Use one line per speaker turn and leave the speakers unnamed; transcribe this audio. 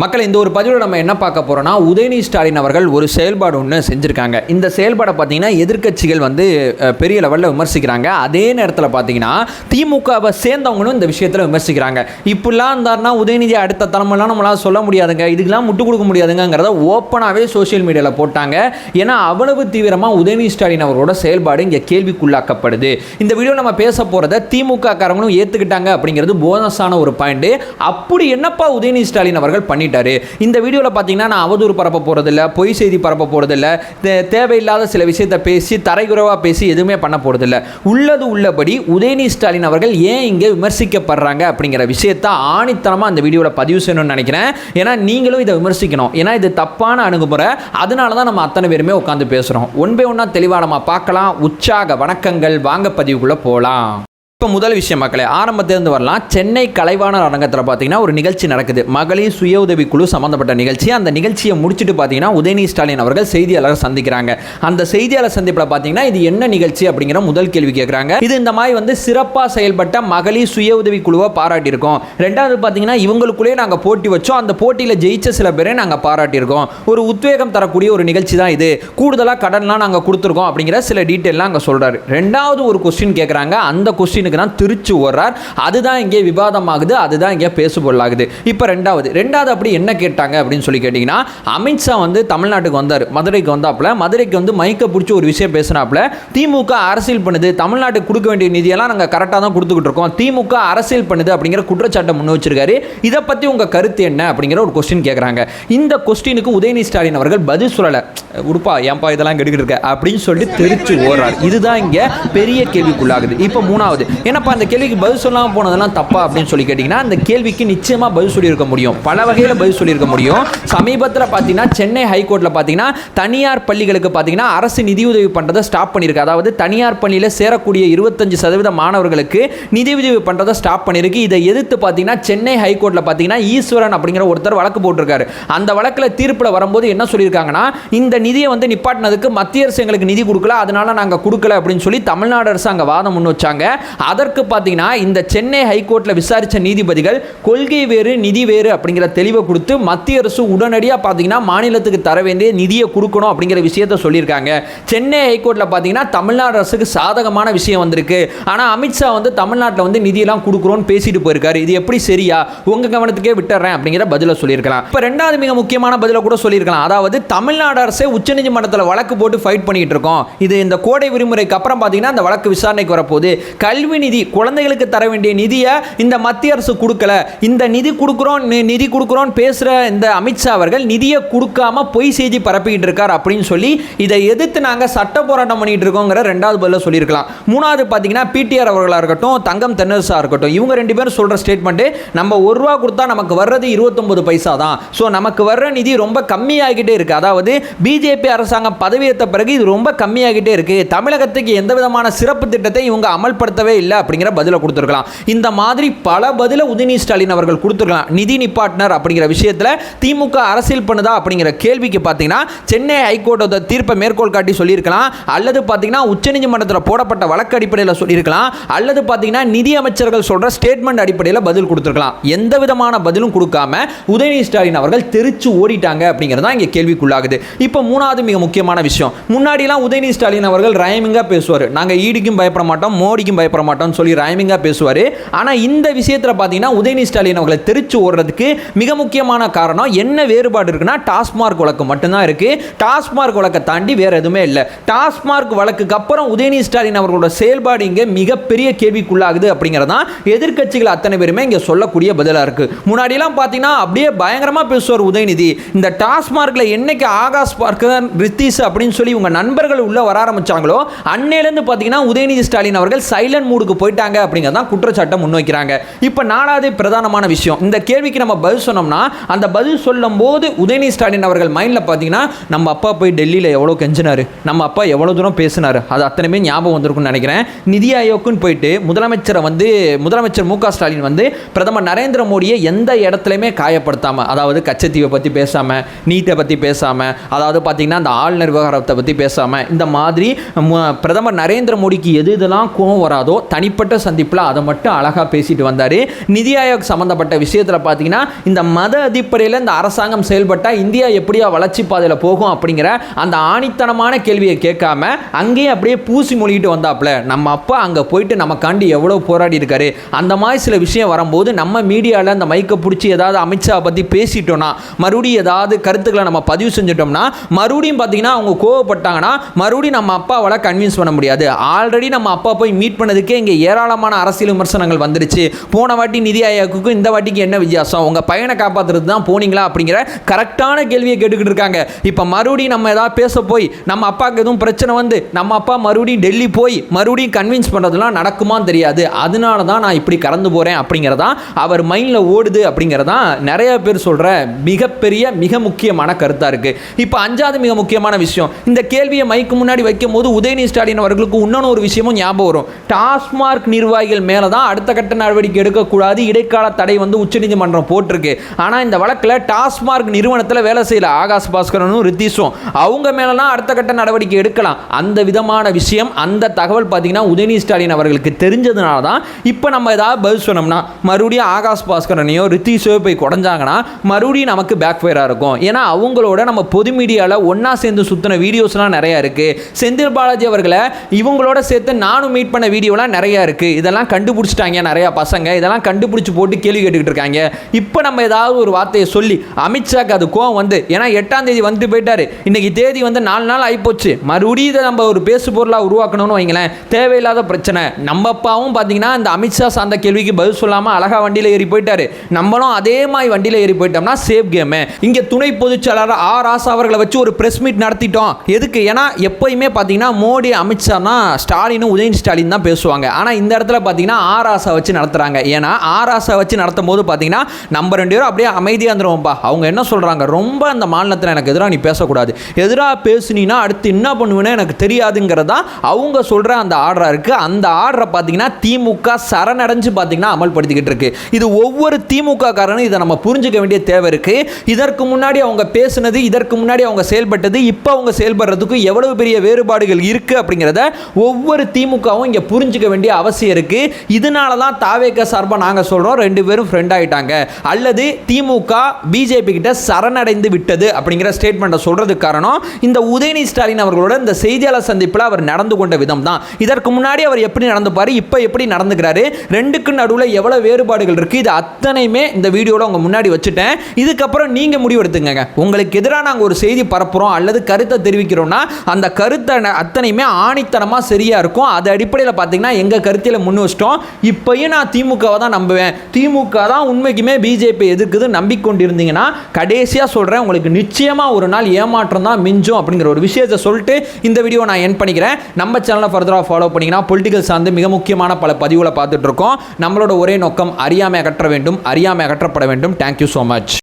மக்கள் இந்த ஒரு பதிவில் நம்ம என்ன பார்க்க போகிறோம்னா உதயநிதி ஸ்டாலின் அவர்கள் ஒரு செயல்பாடு ஒன்று செஞ்சுருக்காங்க. இந்த செயல்பாடை பார்த்தீங்கன்னா எதிர்க்கட்சிகள் வந்து பெரிய லெவலில் விமர்சிக்கிறாங்க. அதே நேரத்தில் பார்த்தீங்கன்னா திமுகவை சேர்ந்தவங்களும் இந்த விஷயத்தில் விமர்சிக்கிறாங்க. இப்படிலாம் இருந்தாருன்னா உதயநிதி அடுத்த தலைமைலாம் நம்மளால் சொல்ல முடியாதுங்க. இதுக்கெல்லாம் முட்டு கொடுக்க முடியாதுங்கிறத ஓப்பனாகவே சோஷியல் மீடியாவில் போட்டாங்க. ஏன்னா அவ்வளவு தீவிரமாக உதயநிதி ஸ்டாலின் அவரோட செயல்பாடு இங்கே கேள்விக்குள்ளாக்கப்படுது இந்த வீடியோ நம்ம பேச போகிறத திமுக காரங்களும் ஏற்றுக்கிட்டாங்க அப்படிங்கிறது போனஸான ஒரு பாயிண்ட் அப்படி என்னப்பா உதயநிதி ஸ்டாலின் அவர்கள் பண்ணிட்டாரு. இந்த வீடியோவில் பார்த்தீங்கன்னா நான் அவதூறு பரப்ப போகிறதில்ல பொய் செய்தி பரப்ப போகிறதில்ல தேவையில்லாத சில விஷயத்தை பேசி தரைகுறவாக பேசி எதுவுமே பண்ண போகிறதில்ல உள்ளது உள்ளபடி உதயநிதி ஸ்டாலின் அவர்கள் ஏன் இங்கே விமர்சிக்கப்படுறாங்க அப்படிங்கிற விஷயத்தை ஆணித்தனமாக அந்த வீடியோவில் பதிவு செய்யணும்னு நினைக்கிறேன். ஏன்னா நீங்களும் இதை விமர்சிக்கணும். ஏன்னா இது தப்பான அணுகுமுறை. அதனால தான் நம்ம அத்தனை பேருமே உட்காந்து பேசுகிறோம் ஒன் பை ஒன்றா தெளிவாக நம்ம பார்க்கலாம். உற்சாக வணக்கங்கள். வாங்க பதிவுக்குள்ளே போகலாம் இப்போ முதல் விஷயம் மக்களே ஆரம்பத்திலிருந்து வரலாம். சென்னை கலைவாணர் அரங்கத்தில் பார்த்தீங்கன்னா ஒரு நிகழ்ச்சி நடக்குது. மகளிர் சுய உதவி குழு சம்மந்தப்பட்ட நிகழ்ச்சி. அந்த நிகழ்ச்சியை முடிச்சுட்டு பார்த்தீங்கன்னா உதயநிதி ஸ்டாலின் அவர்கள் செய்தியாளர் சந்திக்கிறாங்க. அந்த செய்தியாளர் சந்திப்பில் பார்த்தீங்கன்னா இது என்ன நிகழ்ச்சி அப்படிங்கிற முதல் கேள்வி கேட்குறாங்க இது இந்த மாதிரி வந்து சிறப்பாக செயல்பட்ட மகளிர் சுய உதவி குழுவை பாராட்டியிருக்கோம். ரெண்டாவது பார்த்தீங்கன்னா இவங்களுக்குள்ளேயே நாங்கள் போட்டி வச்சோம். அந்த போட்டியில் ஜெயிச்ச சில பேரை நாங்கள் பாராட்டியிருக்கோம். ஒரு உத்வேகம் தரக்கூடிய ஒரு நிகழ்ச்சி தான் இது. கூடுதலாக கடன்லாம் நாங்கள் கொடுத்துருக்கோம் அப்படிங்கிற சில டீட்டெயிலாம் அங்கே சொல்கிறாரு ரெண்டாவது ஒரு கொஸ்டின் கேட்குறாங்க அந்த தான் திருச்சி ஓடுறார். அதுதான் இங்கே விவாதமாகுது அதுதான் இங்கே பேசுபொருளாகுது. இப்போ ரெண்டாவது ரெண்டாவது அப்படி என்ன கேட்டாங்க அப்படின்னு சொல்லி கேட்டிங்கன்னா அமித்ஷா வந்து தமிழ்நாட்டுக்கு வந்தார் மதுரைக்கு வந்தாப்புல. மதுரைக்கு வந்து மைக்கை பிடிச்சி ஒரு விஷயம் பேசுனாப்புல. திமுக அரசியல் பண்ணுது தமிழ்நாட்டுக்கு கொடுக்க வேண்டிய நிதியெல்லாம் நாங்கள் கரெக்டாக தான் கொடுத்துக்கிட்டு இருக்கோம். திமுக அரசியல் பண்ணுது அப்படிங்கிற குற்றச்சாட்டை முன் வச்சிருக்காரு. இதை பற்றி உங்கள் கருத்து என்ன அப்படிங்கிற ஒரு கொஸ்டின் கேட்குறாங்க இந்த கொஸ்டினுக்கு உதயநிதி ஸ்டாலின் அவர்கள் பதில் சொல்லலை. உடுப்பா ஏன்பா இதெல்லாம் கெடுக்கிட்டு இருக்க? அப்படின்னு சொல்லிட்டு தெரிச்சு ஓடுறார். இதுதான் இங்கே பெரிய கேள்விக்குள்ளாகுது. இப்போ மூணாவது ஏன்னாப்பா அந்த கேள்விக்கு பதில் சொல்லாமல் போனதெல்லாம் தப்பா அப்படின்னு சொல்லி கேட்டிங்கன்னா அந்த கேள்விக்கு நிச்சயமாக பதில் சொல்லியிருக்க முடியும். பல வகையில் பதில் சொல்லியிருக்க முடியும். சமீபத்தில் பார்த்தீங்கன்னா சென்னை ஹைகோர்ட்டில் பார்த்தீங்கன்னா தனியார் பள்ளிகளுக்கு பார்த்தீங்கன்னா அரசு நிதியுதவி பண்ணுறதை ஸ்டாப் பண்ணியிருக்கு. அதாவது தனியார் பள்ளியில் சேரக்கூடிய இருபத்தஞ்சு சதவீத மாணவர்களுக்கு நிதியுதவி பண்ணுறதை ஸ்டாப் பண்ணியிருக்கு. இதை எதிர்த்து பார்த்தீங்கன்னா சென்னை ஹைகோர்ட்டில் பார்த்தீங்கன்னா ஈஸ்வரன் அப்படிங்கிற ஒருத்தர் வழக்கு போட்டிருக்காரு. அந்த வழக்கில் தீர்ப்பில் வரும்போது என்ன சொல்லியிருக்காங்கன்னா இந்த நிதியை வந்து நிப்பாட்டினதுக்கு மத்திய அரசு எங்களுக்கு நிதி கொடுக்கல அதனால நாங்கள் கொடுக்கல அப்படின்னு சொல்லி தமிழ்நாடு அரசு அங்கே வாதம் முன் வச்சாங்க. அதற்கு பார்த்தீங்கன்னா இந்த சென்னை ஹைகோர்ட்டில் விசாரித்த நீதிபதிகள் கொள்கை வேறு நிதி வேறு அப்படிங்கிற தெளிவை கொடுத்து மத்திய அரசு உடனடியாக பார்த்தீங்கன்னா மாநிலத்துக்கு தர வேண்டிய நிதியை கொடுக்கணும் அப்படிங்கிற விஷயத்த சொல்லியிருக்காங்க. சென்னை ஹைகோர்ட்டில் பார்த்தீங்கன்னா தமிழ்நாடு அரசுக்கு சாதகமான விஷயம் வந்திருக்கு. ஆனால் அமித்ஷா வந்து தமிழ்நாட்டில் வந்து நிதியெல்லாம் கொடுக்குறோன்னு பேசிட்டு போயிருக்காரு. இது எப்படி சரியா? உங்கள் கவனத்துக்கே விட்டுறேன் அப்படிங்கிற பதிலை சொல்லியிருக்கலாம். இப்போ ரெண்டாவது மிக முக்கியமான பதிலை கூட சொல்லியிருக்கலாம். அதாவது தமிழ்நாடு அரசே உச்சநீதிமன்றத்தில் வழக்கு போட்டு ஃபைட் பண்ணிகிட்டு இருக்கோம். இது இந்த கோடை விடுமுறைக்கு அப்புறம் பார்த்தீங்கன்னா அந்த வழக்கு விசாரணைக்கு வரப்போகுது. கல்வி நிதி குழந்தைகளுக்கு தர வேண்டிய நிதியை இந்த மத்திய அரசு கொடுக்கல. இந்த நிதி கொடுக்குறோம் நிதி கொடுக்குறோம் பேசுகிற இந்த அமித்ஷா அவர்கள் நிதியை கொடுக்காம பொய் செய்தி பரப்பிக்கிட்டு இருக்கார் அப்படின்னு சொல்லி இதை எதிர்த்து நாங்கள் சட்ட போராட்டம் பண்ணிட்டு இருக்கோங்கிற ரெண்டாவது பதில சொல்லியிருக்கலாம். மூணாவது பார்த்தீங்கன்னா பிடிஆர் அவர்களாக இருக்கட்டும் தங்கம் தென்னரசாக இருக்கட்டும் இவங்க ரெண்டு பேரும் சொல்கிற ஸ்டேட்மெண்ட்டு நம்ம ஒரு ரூபா கொடுத்தா நமக்கு வர்றது இருபத்தொன்பது பைசா தான். ஸோ நமக்கு வர்ற நிதி ரொம்ப கம்மியாகிட்டே இருக்கு. அதாவது பிஜேபி அரசாங்கம் பதவியேற்ற பிறகு இது ரொம்ப கம்மியாகிட்டே இருக்கு. தமிழகத்துக்கு எந்த விதமான சிறப்பு திட்டத்தை இவங்க அமல்படுத்தவே இல்லை அப்படிங்கிற பதிலை கொடுத்துருக்கலாம். இந்த மாதிரி பல பதில உதயநிதி ஸ்டாலின் அவர்கள் கொடுத்துருக்கலாம். நிதி நிப்பாட்டினர் அப்படிங்கிற விஷயத்தில் திமுக அரசியல் பண்ணுதா அப்படிங்கிற கேள்விக்கு பார்த்தீங்கன்னா சென்னை ஹைகோர்ட்டோட தீர்ப்பை மேற்கோள் காட்டி சொல்லியிருக்கலாம். அல்லது பார்த்தீங்கன்னா உச்சநீதிமன்றத்தில் போடப்பட்ட வழக்கு அடிப்படையில் சொல்லியிருக்கலாம். அல்லது பார்த்தீங்கன்னா நிதி அமைச்சர்கள் சொல்ற ஸ்டேட்மெண்ட் அடிப்படையில் பதில் கொடுத்துருக்கலாம். எந்த விதமான பதிலும் கொடுக்காம உதயநிதி ஸ்டாலின் அவர்கள் தெரிச்சு ஓடிட்டாங்க அப்படிங்கிறது தான் இங்கே கேள்விக்குள்ளாகுது. இப்போ மூணாவது மிக முக்கியமான விஷயம். முன்னாடிலாம் உதயநிதி ஸ்டாலின் அவர்கள் ரைமிங்காக பேசுவார். நாங்கள் ஈடிக்கும் பயப்பட மாட்டோம் மோடிக்கும் பயப்பட மாட்டோம்னு சொல்லி ரைமிங்காக பேசுவார். ஆனால் இந்த விஷயத்தில் பார்த்தீங்கன்னா உதயநிதி ஸ்டாலின் அவர்களை தெரிச்சு ஓடுறதுக்கு மிக முக்கியமான காரணம் என்ன வேறுபாடு இருக்குன்னா டாஸ்மார்க் வழக்கு மட்டும்தான் இருக்கு. டாஸ்மார்க் வழக்கை தாண்டி வேற எதுவுமே இல்லை. டாஸ்மார்க் வழக்குக்கு அப்புறம் உதயநிதி ஸ்டாலின் அவர்களோட செயல்பாடு இங்கே மிகப்பெரிய கேள்விக்குள்ளாகுது அப்படிங்கிறதான் எதிர்கட்சிகள் அத்தனை பேருமே இங்கே சொல்லக்கூடிய பதிலாக இருக்கு. முன்னாடிலாம் பார்த்தீங்கன்னா அப்படியே பயங்கரமாக பேசுவார் உதயநிதி. இந்த டாஸ்மார்க்கில் என்னைக்கு ஆகாஷ் பார்க்கர் ரித்தீஷ் அப்படின்னு சொல்லி உங்கள் நண்பர்கள் உள்ள வர ஆரம்பிச்சாங்களோ அன்னையிலேருந்து பார்த்தீங்கன்னா உதயநிதி ஸ்டாலின் அவர்கள் சைலண்ட் மூடுக்கு போயிட்டாங்க அப்படிங்கிறதான் குற்றச்சாட்டை முன்வைக்கிறாங்க. இப்போ நாலாவது பிரதானமான விஷயம். இந்த கேள்விக்கு நம்ம பதில் சொன்னோம்னா அந்த பதில் சொல்லும் போது உதயநிதி ஸ்டாலின் அவர்கள் மைண்டில் பார்த்தீங்கன்னா நம்ம அப்பா போய் டெல்லியில் எவ்வளோ கெஞ்சினாரு நம்ம அப்பா எவ்வளோ தூரம் பேசினார் அது அத்தனையுமே ஞாபகம் வந்திருக்கும்னு நினைக்கிறேன். நிதி ஆயோக்குன்னு போயிட்டு முதலமைச்சரை வந்து முதலமைச்சர் மு ஸ்டாலின் வந்து பிரதமர் நரேந்திர மோடியை எந்த இடத்துலையுமே காயப்படுத்தாமல் அதாவது கச்சத்தீவை பற்றி பேசாமல் நீட்டை பற்றி பேசாமல் அதாவது பார்த்தீங்கன்னா அந்த ஆளுநர் விவகாரத்தை பற்றி பேசாமல் இந்த மாதிரி பிரதமர் நரேந்திர மோடிக்கு எது இதெல்லாம் கோவம் வராதோ தனிப்பட்ட சந்திப்பில் அதை மட்டும் அழகாக பேசிட்டு வந்தார். நிதி ஆயோக் சம்மந்தப்பட்ட விஷயத்தில் பார்த்தீங்கன்னா இந்த மத அடிப்படையில் இந்த அரசாங்கம் செயல்பட்டால் இந்தியா எப்படியா வளர்ச்சி பாதையில் போகும் அப்படிங்கிற அந்த ஆணித்தனமான கேள்வியை கேட்காம அங்கேயே அப்படியே பூசி மொழிகிட்டு வந்தாப்புல. நம்ம அப்பா அங்கே போயிட்டு நமக்காண்டி எவ்வளோ போராடி இருக்காரு. அந்த மாதிரி சில விஷயம் வரும்போது நம்ம மீடியாவில் அந்த மைக்கை பிடிச்சி ஏதாவது அமித்ஷா பற்றி பேசிட்டோம்னா மறுபடியும் ஏதாவது கருத்துக்களை நம்ம பதிவு செஞ்சிட்டோம்னா மறுபடியும் பார்த்தீங்கன்னா அவங்க கோவப்பட்டாங்கன்னா மறுபடியும் நம்ம அப்பாவால் கன்வின்ஸ் பண்ண முடியாது. ஆல்ரெடி நம்ம அப்பா போய் மீட் பண்ணதுக்கே இங்கே ஏராளமான அரசியல் விமர்சனங்கள் வந்துடுச்சு போன வாட்டி நிதி ஆயோக்குக்கும் இந்த வாட்டிக்கு என்ன வித்தியாசம்? உங்கள் பையனை காப்பாற்றுறது தான் போனீங்களா அப்படிங்கிற கரெக்டான கேள்வியை கேட்டுக்கிட்டு இருக்காங்க. இப்போ மறுபடியும் நம்ம ஏதாவது பேச போய் நம்ம அப்பாவுக்கு எதுவும் பிரச்சனை வந்து நம்ம அப்பா மறுபடியும் டெல்லி போய் மறுபடியும் கன்வின்ஸ் பண்ணுறதுலாம் நடக்குமான்னு தெரியாது. அதனால தான் நான் இப்படி கறந்து போகிறேன் அப்படிங்கிறதான் அவர் மைண்டில் ஓடுது அப்படிங்கிறதான் நிறைய பேர் சொல்கிற மிகப்பெரிய மிக முக்கியமான கருத்தாக இருக்குது இப்போ அஞ்சாவது மிக முக்கியமான விஷயம் இந்த கேள்வியை மைக்கு முன்னாடி வைக்கும் போது உதயநிதி ஸ்டாலின் அவர்களுக்கு இன்னொன்று ஒரு விஷயமும் ஞாபகம் வரும். டாஸ் டாஸ்மார்க் நிர்வாகிகள் மேலே தான் அடுத்த கட்ட நடவடிக்கை எடுக்கக்கூடாது. இடைக்கால தடை வந்து உச்சநீதிமன்றம் போட்டிருக்கு. ஆனால் இந்த வழக்கில் டாஸ்மார்க் நிறுவனத்தில் வேலை செய்யல ஆகாஷ் பாஸ்கரனும் ரித்தீஷும். அவங்க மேலலாம் அடுத்த கட்ட நடவடிக்கை எடுக்கலாம். அந்த விதமான விஷயம் அந்த தகவல் பார்த்தீங்கன்னா உதயநிதி ஸ்டாலின் அவர்களுக்கு தெரிஞ்சதுனால தான் இப்போ நம்ம ஏதாவது பதில் சொன்னோம்னா மறுபடியும் ஆகாஷ் பாஸ்கரனையோ ரித்தீஷோ போய் குடஞ்சாங்கன்னா மறுபடியும் நமக்கு பேக் ஃபயராக இருக்கும். ஏன்னா அவங்களோட நம்ம பொது மீடியாவில் ஒன்றா சேர்ந்து சுற்றின வீடியோஸ்லாம் நிறையா இருக்குது செந்தில் பாலாஜி அவர்களை இவங்களோட சேர்த்து நானும் மீட் பண்ண வீடியோலாம் நிறையா இருக்குது இதெல்லாம் கண்டுபிடிச்சிட்டாங்க நிறையா பசங்க. இதெல்லாம் கண்டுபிடிச்சி போட்டு கேள்வி கேட்டுக்கிட்டு இருக்காங்க. இப்போ நம்ம ஏதாவது ஒரு வார்த்தையை சொல்லி அமித்ஷாக்கு அது கோவம் வந்து ஏன்னா எட்டாம் தேதி வந்துட்டு போயிட்டாரு. இன்னைக்கு தேதி வந்து நாலு நாள் ஆகிப்போச்சு மறுபடியும் இதை நம்ம ஒரு பேசு பொருளாக உருவாக்கணும்னு வைங்களேன். தேவையில்லாத பிரச்சனை. நம்ம அப்பாவும் பார்த்தீங்கன்னா இந்த அமித்ஷா சார்ந்த கேள்விக்கு பதில் சொல்லாமல் அழகாக வண்டியில் ஏறி போயிட்டாரு. நம்மளும் அதே மாதிரி வண்டியில் ஏறி போயிட்டோம்னா சேஃப் கேமு இங்கே துணை பொதுச்செயலாளர் ஆர் ராசா அவர்களை வச்சு ஒரு பிரஸ் மீட் நடத்திட்டோம். எதுக்கு? ஏன்னா எப்பயுமே பார்த்தீங்கன்னா மோடி அமித்ஷானா ஸ்டாலினும் உதயன் ஸ்டாலின் தான் பேசுவாங்க. ஆனால் இந்த இடத்துல பார்த்தீங்கன்னா ஆர் வச்சு நடத்துகிறாங்க ஏன்னா ஆர் வச்சு நடத்தும் போது பார்த்தீங்கன்னா நம்ம ரெண்டு பேரும் அப்படியே அமைதியாக இருந்துருவோம்ப்பா. அவங்க என்ன சொல்கிறாங்க ரொம்ப அந்த மாநிலத்தில் எனக்கு எதிராக நீ பேசக்கூடாது. எதிராக பேசுனீன்னா அடுத்து என்ன பண்ணுவேன்னு எனக்கு தெரியாதுங்கிறதா அவங்க சொல்கிற அந்த ஆர்டராக இருக்குது அந்த ஆர்டரை பார்த்தீங்கன்னா திமுக சரணடைஞ்சு பார்த்தீங்கன்னா அமல்படுத்திக்கிட்டு இருக்கு. இது ஒவ்வொரு திமுக காரனும் இதை நம்ம புரிஞ்சுக்க வேண்டிய தேவை இருக்குது இதற்கு முன்னாடி அவங்க பேசுனது இதற்கு முன்னாடி அவங்க செயல்பட்டது இப்போ அவங்க செயல்படுறதுக்கு எவ்வளவு பெரிய வேறுபாடுகள் இருக்குது அப்படிங்கிறத ஒவ்வொரு திமுகவும் இங்கே புரிஞ்சுக்க வேண்டிய அவசியம் இருக்குது இதனால தான் தாவேக்க சார்பாக நாங்கள் சொல்கிறோம் ரெண்டு பேரும் ஃப்ரெண்ட் ஆகிட்டாங்க அல்லது திமுக பிஜேபி கிட்ட சரணடைந்து விட்டது அப்படிங்கிற ஸ்டேட்மெண்ட்டை சொல்கிறதுக்கு காரணம் இந்த உதயநிதி ஸ்டாலின் அவர்களோட இந்த செய்தியாளர் சந்திப்பில் அவர் நடந்து கொண்ட விதம் தான் இதற்கு முன்னாடி அவர் எப்படி நடந்துப்பார் இப்போ எப்படி நடந்துக்கிறாரு ரெண்டுக்கு நடுவில் எவ்வளோ வேறுபாடுகள் இருக்குது இது அத்தனையுமே இந்த வீடியோவில் உங்கள் முன்னாடி வச்சுட்டேன். இதுக்கப்புறம் நீங்கள் முடிவெடுத்துங்க உங்களுக்கு எதிராக நாங்கள் ஒரு செய்தி பரப்புகிறோம் அல்லது கருத்தை தெரிவிக்கிறோம்னா அந்த கருத்தை அத்தனையுமே ஆணித்தனமாக சரியாக இருக்கும். அது அடிப்படையில் பார்த்தீங்கன்னா எங்கள் கருத்தில் முன் வச்சிட்டோம். இப்பயும் நான் திமுகவை தான் நம்புவேன். திமுக தான் உண்மைக்குமே பிஜேபி எதிர்க்குது நம்பிக்கொண்டிருந்தீங்கன்னா கடைசியாக சொல்கிறேன் உங்களுக்கு நிச்சயமாக ஒரு நாள் ஏமாற்றம் தான் மிஞ்சும் அப்படிங்கிற ஒரு விஷயத்தை சொல்லிட்டு இந்த வீடியோ நான் என் பண்ணிக்கிறேன். நம்ம சேனலை ஃபர்தராக ஃபாலோ பண்ணிங்கன்னா பொலிட்டிக்கல் சார்ந்து மிக முக்கியமான பல பதிவுகளை பார்த்துட்டு இருக்கோம். நம்மளோட ஒரே நோக்கம் அறியாமை அகற்ற வேண்டும் அறியாமை அகற்றப்பட வேண்டும். Thank you so much